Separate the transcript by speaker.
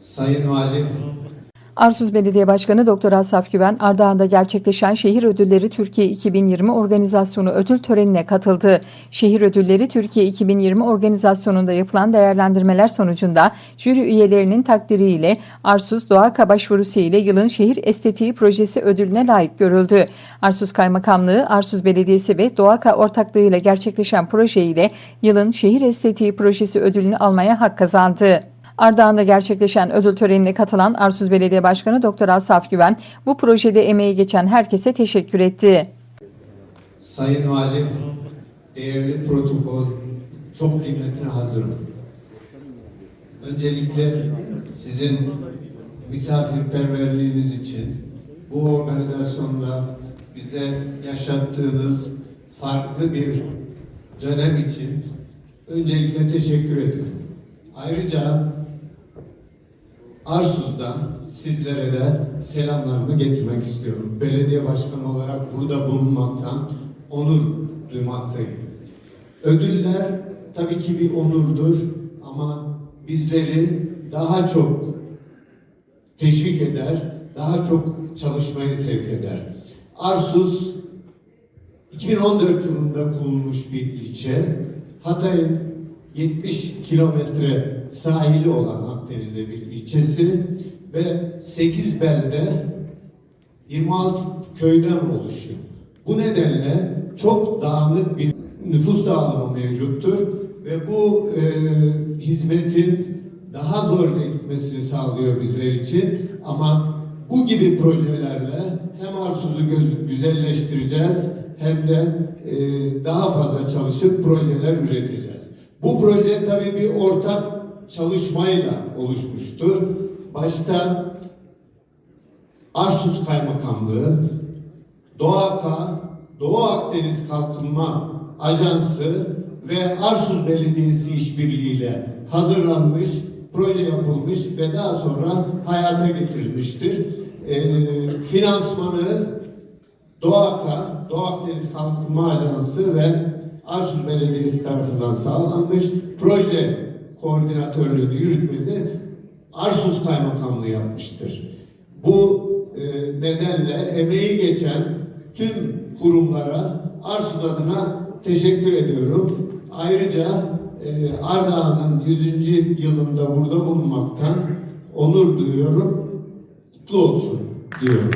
Speaker 1: Sayın Valim,
Speaker 2: Arsuz Belediye Başkanı Doktor Asaf Güven, Ardahan'da gerçekleşen Şehir Ödülleri Türkiye 2020 organizasyonu ödül törenine katıldı. Şehir Ödülleri Türkiye 2020 organizasyonunda yapılan değerlendirmeler sonucunda jüri üyelerinin takdiriyle Arsuz Doğaka başvurusu ile yılın şehir estetiği projesi ödülüne layık görüldü. Arsuz Kaymakamlığı, Arsuz Belediyesi ve Doğaka ortaklığıyla gerçekleşen proje ile yılın şehir estetiği projesi ödülünü almaya hak kazandı. Ardahan'da gerçekleşen ödül törenine katılan Arsuz Belediye Başkanı Doktor Asaf Güven, bu projede emeği geçen herkese teşekkür etti.
Speaker 1: Sayın Valim, değerli protokol, çok kıymetli hazırım. Öncelikle sizin misafirperverliğiniz için bu organizasyonda bize yaşattığınız farklı bir dönem için öncelikle teşekkür ediyorum. Ayrıca Arsuz'dan sizlere de selamlarımı getirmek istiyorum. Belediye başkanı olarak burada bulunmaktan onur duymaktayım. Ödüller tabii ki bir onurdur ama bizleri daha çok teşvik eder, daha çok çalışmayı sevk eder. Arsuz 2014 yılında kurulmuş bir ilçe. Hatay'ın 70 kilometre sahili olan Akdeniz'de bir ilçesi ve 8 belde 26 köyden oluşuyor. Bu nedenle çok dağınık bir nüfus dağılımı mevcuttur ve bu e, hizmetin daha zorca gitmesini sağlıyor bizler için ama bu gibi projelerle hem Arsuz'u güzelleştireceğiz hem de e, daha fazla çalışıp projeler üreteceğiz. Bu proje tabii bir ortak çalışmayla oluşmuştur. Başta Arsuz Kaymakamlığı, Doğaka, Doğu Akdeniz Kalkınma Ajansı ve Arsuz Belediyesi işbirliğiyle hazırlanmış, proje yapılmış ve daha sonra hayata getirilmiştir. Ee, finansmanı Doğaka, Doğu Akdeniz Kalkınma Ajansı ve Arsuz Belediyesi tarafından sağlanmış. Proje koordinatörlüğünü yürütmesi Arsuz Kaymakamlığı yapmıştır. Bu e, nedenle emeği geçen tüm kurumlara Arsuz adına teşekkür ediyorum. Ayrıca e, Ardahan'ın 100. yılında burada bulunmaktan onur duyuyorum. Mutlu olsun diyorum.